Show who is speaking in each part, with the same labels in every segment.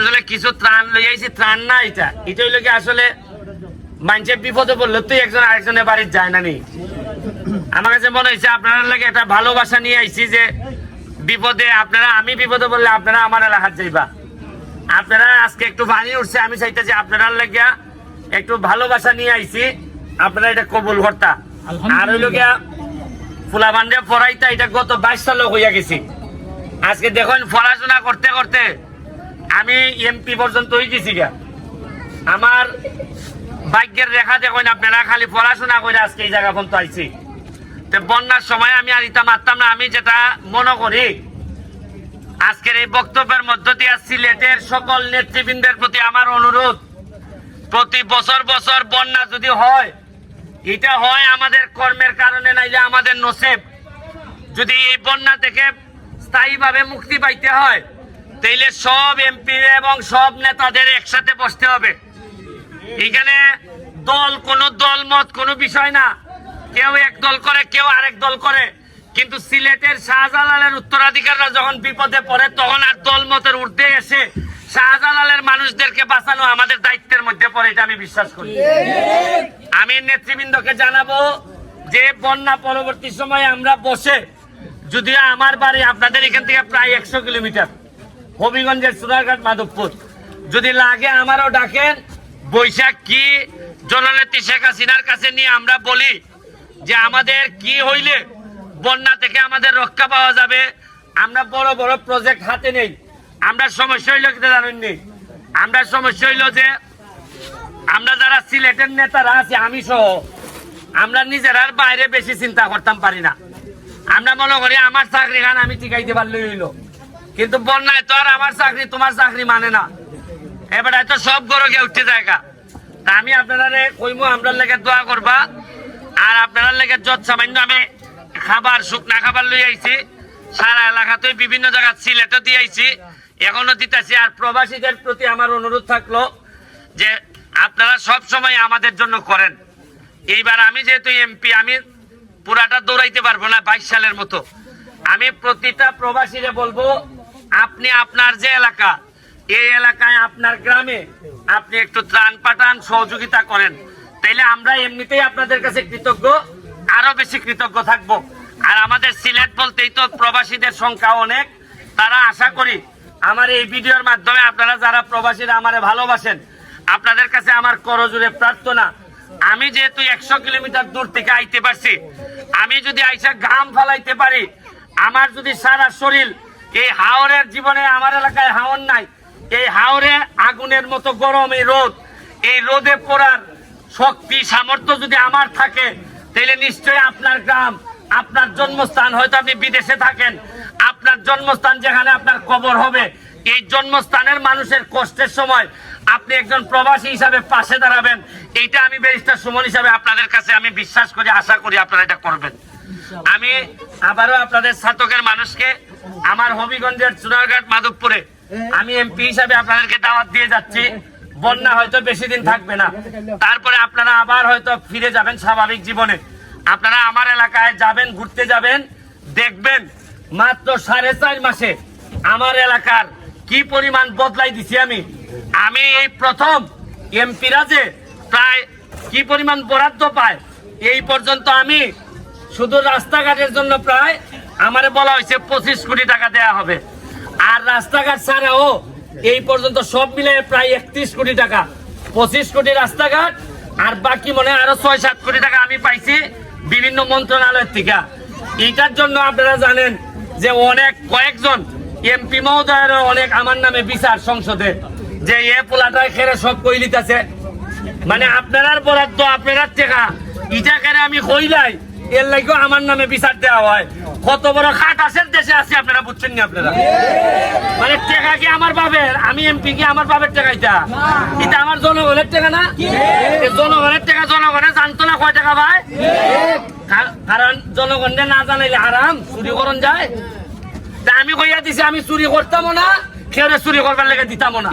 Speaker 1: আসলে কিছু ত্রাণ লই আইছি, ত্রাণ না এটা। এটা হইল কি আসলে মানুষের বিপদে পড়লে তুই একজন আরেকজনের বাড়ির যায় না নি আমার কাছে মনে হয়েছে আপনার লাগে একটা ভালোবাসা নিয়ে আইছি যে বিপদে আপনারা, আমি বিপদে বললে আপনারা আমার এলাকার যাইবা। আপনারা আজকে একটু পানি উঠছে, আমি চাইতেছি আপনারা লাগিয়া একটু ভালোবাসা নিয়ে আইছি, আপনারা এটা কবুল কর্তা। আর হইল গিয়া ফুলা বান্ধে পড়াইতা, এটা গত বাইশ সালে হইয়া গেছি। আজকে দেখুন পড়াশোনা করতে করতে আমি এমপি পর্যন্ত হয়ে গেছি গা। আমার ভাগ্যের রেখা দেখুন আপনারা খালি পড়াশোনা করে আজকে এই জায়গা পর্যন্ত আইছি। তো বন্যার সময় আমি আর ইতা মারতাম না, আমি যেটা মনে করি, আজকের এই বক্তব্যের মধ্য দিয়ে সিলেটের সকল নেতৃবৃন্দের প্রতি আমার অনুরোধ, প্রতি বছর বছর বন্যা যদি হয় এটা হয় আমাদের কর্মের কারণে, নাইলে আমাদের নসেব। যদি এই বন্যা থেকে স্থায়ীভাবে মুক্তি পাইতে হয় তাইলে সব এমপি এবং সব নেতাদের একসাথে বসতে হবে। এখানে দল, কোন দল, মত, কোনো বিষয় না। কেউ এক দল করে, কেউ আরেক দল করে। কিন্তু সিলেটের শাহজালালের উত্তরাধিকাররা যখন বিপদে পড়ে, তখন আর দল, মতের ঊর্ধ্বে এসে শাহজালালের মানুষদেরকে বাঁচানো আমাদের দায়িত্বের মধ্যে পড়ে, এটা আমি বিশ্বাস করি। আমি নেতৃবৃন্দকে জানাব যে, বন্যা পরবর্তী সময়ে আমরা বসে, যদিও আমার বাড়ি আপনাদের এখান থেকে প্রায় একশো কিলোমিটার। হবিগঞ্জের সুরারঘাট মাধবপুর। যদি লাগে আমারও ডাকেন। বৈশাখ কি? জননেত্রী শেখ হাসিনার কাছে নিয়ে আমরা বলি যে আমাদের কি হইলে বন্যা থেকে আমাদের রক্ষা পাওয়া যাবে। আমরা বড় বড় প্রজেক্ট হাতে নেই। আমরা সমস্যা হইল কি জানেননি? আমরা সমস্যা হইল যে আমরা যারা সিলেটের নেতারা আছি, আমি সহ, আমরা নিজেরার বাইরে বেশি চিন্তা করতাম পারি না। আমরা মনে করি আমার চাকরি খান আমি টিকাইতে পারলে হইল। কিন্তু বন্যায় তো আর আমার চাকরি, তোমার চাকরি মানে না। এবার তো সব গরকে উঠতে জায়গা তা আমি আপনারা কইমু আপনার লেগে দোয়া করবা। আর আপনার লেগে যত সামান্য আমি খাবার, শুকনা খাবার লই আইছি, সারা এলাকাতে বিভিন্ন জায়গা সিলেটও দিয়ে আইছি, এখনও দিতেছি। আর প্রবাসীদের প্রতি আমার অনুরোধ থাকল যে আপনারা সব সময় আমাদের জন্য করেন। এইবার আমি যেহেতু এমপি, আমি পুরাটা দৌড়াইতে পারব না বাইশ সালের মতো। আমি প্রতিটা প্রবাসীরে বলব আপনি আপনার যে এলাকা, এই এলাকায় আপনার গ্রামে আপনি একটু ত্রাণ পাঠান, সহযোগিতা করেন। তাইলে আমরা এমনিতেই আপনাদের কাছে কৃতজ্ঞ, আরও বেশি কৃতজ্ঞ থাকব। আর আমাদের সিলেট বলতেই তো প্রবাসীদের সংখ্যা অনেক। তারা আশা করি আমার এই ভিডিওর মাধ্যমে আপনারা যারা প্রবাসীরা আমারে ভালোবাসেন, আপনাদের কাছে আমার করজোরে প্রার্থনা, আমি যেহেতু একশো কিলোমিটার দূর থেকে আইতে পারছি, আমি যদি আইসা ঘাম ফালাইতে পারি, আমার যদি সারা শরীর এই হাওরের জীবনে আমার এলাকায় হাওর নাই। এই হাওরে আগুনের মতো গরম এই রোদ। এই রোদে পড়ার শক্তি, সামর্থ্য যদি আমার থাকে, তাহলে নিশ্চয়ই আপনার গ্রাম, আপনার জন্মস্থান হয়তো আপনি বিদেশে থাকেন। আপনার জন্মস্থান যেখানে আপনার কবর হবে। এই জন্মস্থানের মানুষের কষ্টের সময় আপনি একজন প্রবাসী হিসাবে পাশে দাঁড়াবেন। এইটা আমি ব্যারিস্টার সুমন হিসাবে আপনাদের কাছে আমি বিশ্বাস করি, আশা করি আপনারা এটা করবেন। আমি আবারও আপনাদের ছাতকের মানুষকে আমার হবিগঞ্জের চুনারঘাট মাধবপুরে। আমি এমপি হিসাবে আপনাদেরকে দাওয়াত দিয়ে যাচ্ছি। বন্যা হয়তো বেশি দিন থাকবে না। তারপরে আপনারা আবার হয়তো ফিরে যাবেন স্বাভাবিক জীবনে। আপনারা আমার এলাকায় যাবেন, ঘুরতে যাবেন, দেখবেন মাত্র সাড়ে চার মাসে আমার এলাকার কি পরিমাণ বদলাই দিছি আমি। আমি এই প্রথম এমপিরা যে প্রায় কি পরিমাণ বরাদ্দ পায়, এই পর্যন্ত আমি শুধু রাস্তাঘাটের জন্য প্রায়, আমারে বলা হয়েছে পঁচিশ কোটি টাকা দেয়া হবে। আর রাস্তাঘাট ছাড়াও এই পর্যন্ত সব মিলে প্রায় একত্রিশ কোটি টাকা। পঁচিশ কোটি রাস্তাঘাট, আর বাকি মনে আরও ছয় সাত কোটি টাকা আমি পাইছি বিভিন্ন মন্ত্রণালয়ের থেকে। এটার জন্য আপনারা জানেন যে অনেক কয়েকজন এমপি মহোদয়ের অনেক আমার নামে বিচার সংসদে, যে এ পোলাটায় খেরে সব কইলিতেছে মানে আপনার বরাদ্দ আপনার টেকা। ইটা কেন আমি কইলাই এর লাগেও আমার নামে বিচার দেওয়া হয়। কত বড় খাট আছে, দেশে আছে, আপনারা বুঝছেন না আপনারা? মানে টেকা কি আমার বাবের আমি এমপি কি আমার বাবের টেকা এটা? এটা আমার জনগণের টেকা না? জনগণের টেকা, জনগণে জানতো না কয় টাকা ভাই? কারণ জনগণে না জানাইলে আরাম, চুরি করন যায়। আমি কইয়া দিছি, আমি চুরি করতামও না কেউ চুরি করবার লেগে দিতামও না।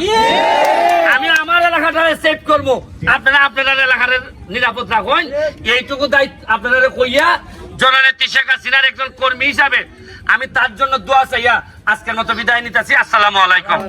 Speaker 1: আমি আমার এলাকাটা সেভ করব। আপনারা আপনাদের এলাকার নিরাপদ রাখুন। এইটুকু দায়িত্ব আপনাদের কইয়া জননেত্রী শেখ হাসিনার একজন কর্মী হিসাবে আমি তার জন্য দোয়া চাইয়া আজকের মতো বিদায় নিতেছি। আসসালামু আলাইকুম।